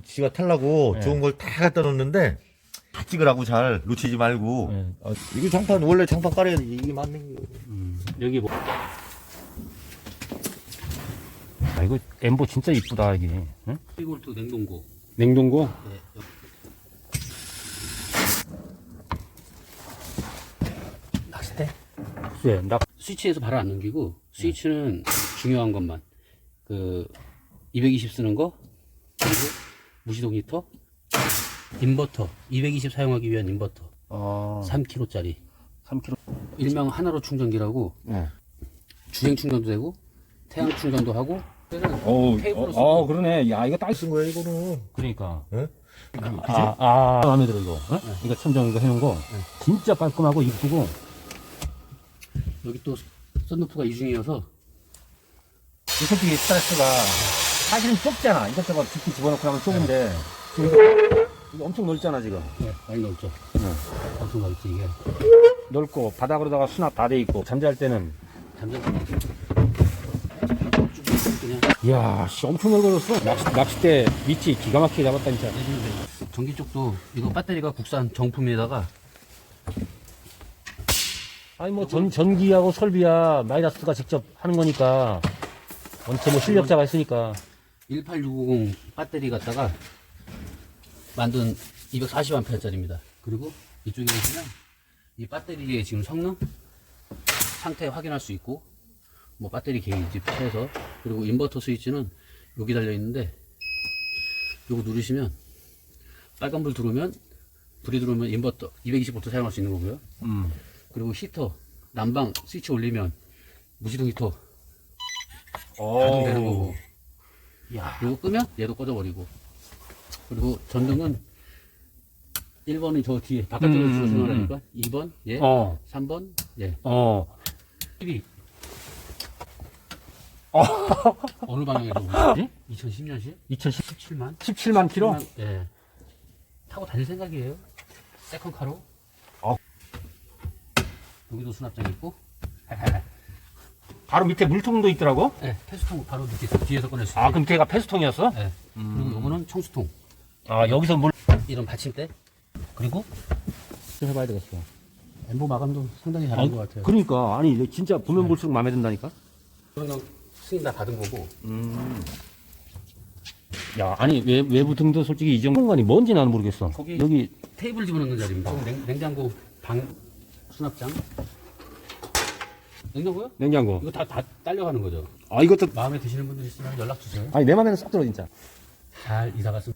지- 지가 탈라고 네. 좋은 걸 다 갖다 놓는데 다 찍으라고 잘 놓치지 말고. 네. 어, 이거 장판 원래 장판 깔아야 돼. 이게 맞는 거. 음, 여기 뭐. 아, 이거 엠보 진짜 이쁘다, 이게. 응? 3볼트 냉동고. 냉동고? 네. 낚싯대? 네, 나, 스위치에서 바로 안 넘기고 스위치는 중요한 것만 그 220 쓰는 거 그리고 무시동 히터 인버터 220 사용하기 위한 인버터 어, 3kg짜리 3kg. 일명 하나로 충전기라고 네. 주행 충전도 되고 태양 충전도 하고 그래서 어우, 테이블로 어, 쓰고. 어, 그러네. 야, 이거 딱 쓴 거야 이거는. 그러니까. 예? 아, 아, 마음에 들어, 이거. 어? 이거 천정 이거 해놓은 거. 진짜 깔끔하고 이쁘고. 여기 또 썬루프가 이중이어서 이 솔직히 스트레스가 사실은 좁잖아. 이것저것 깊이 집어넣고 하면 좁은데. 지금 이거, 이거 엄청 넓잖아, 지금. 네, 많이 넓죠 네. 엄청 넓지 이게 넓고, 바닥으로다가 수납 다 돼 있고, 잠잘 때는. 잠깐 그냥 이야, 씨, 엄청 넓어졌어. 낚시, 낚싯대 위치 기가 막히게 잡았다, 진짜. 내주면 돼요. 전기 쪽도 이거 배터리가 국산 정품에다가 아니, 뭐, 전, 전기하고 설비야, 마이다스가 직접 하는 거니까. 원체 뭐 실력자가 있으니까. 18650 배터리 갖다가 만든 240A짜리입니다. 그리고 이쪽에 보시면 이 배터리의 지금 성능 상태 확인할 수 있고 뭐 배터리 게이지 해서 그리고 인버터 스위치는 여기 달려 있는데 요거 누르시면 빨간불 들어오면 불이 들어오면 인버터 220V 사용할 수 있는 거고요. 음. 그리고 히터 난방 스위치 올리면 무시동 히터 어. 가동되는 거고 야. 그리고 끄면 얘도 꺼져버리고 그리고 전등은 1번이 저 뒤에 바깥쪽으로 음, 음, 조심하라니까 2번 예 어, 3번 예 어. 1위 어. 어느 방향에서 오지? 예? 2010년식 2010, 17만 17만 킬로? 예 타고 다닐 생각이에요 세컨카로 어. 여기도 수납장 있고 바로 밑에 물통도 있더라고? 예 패스통 바로 밑에 있어. 뒤에서 꺼낼 수 아, 그럼 걔가 페스통이었어? 예 그리고 요거는 청수통 아, 여기서 물. 이런 받침대 그리고? 좀 해봐야 되겠어. 엠보 마감도 상당히 잘한 것 같아요 그러니까, 아니, 진짜 보면 볼수록 마음에 든다니까? 이거는 승인 다 받은 거고 야, 아니, 외, 외부 등도 솔직히 이 정도 공간이 뭔지 나는 모르겠어. 거기- 여기, 테이블 집어넣는 자리입니다. 냉, 냉장고 방 수납장. 냉장고요? 냉장고. 이거 다, 다 딸려가는 거죠. 아, 이것도, 마음에 드시는 분들 있으면 연락 주세요. 아니, 내 맘에는 쏙 들어, 진짜. 잘 이사 갔으면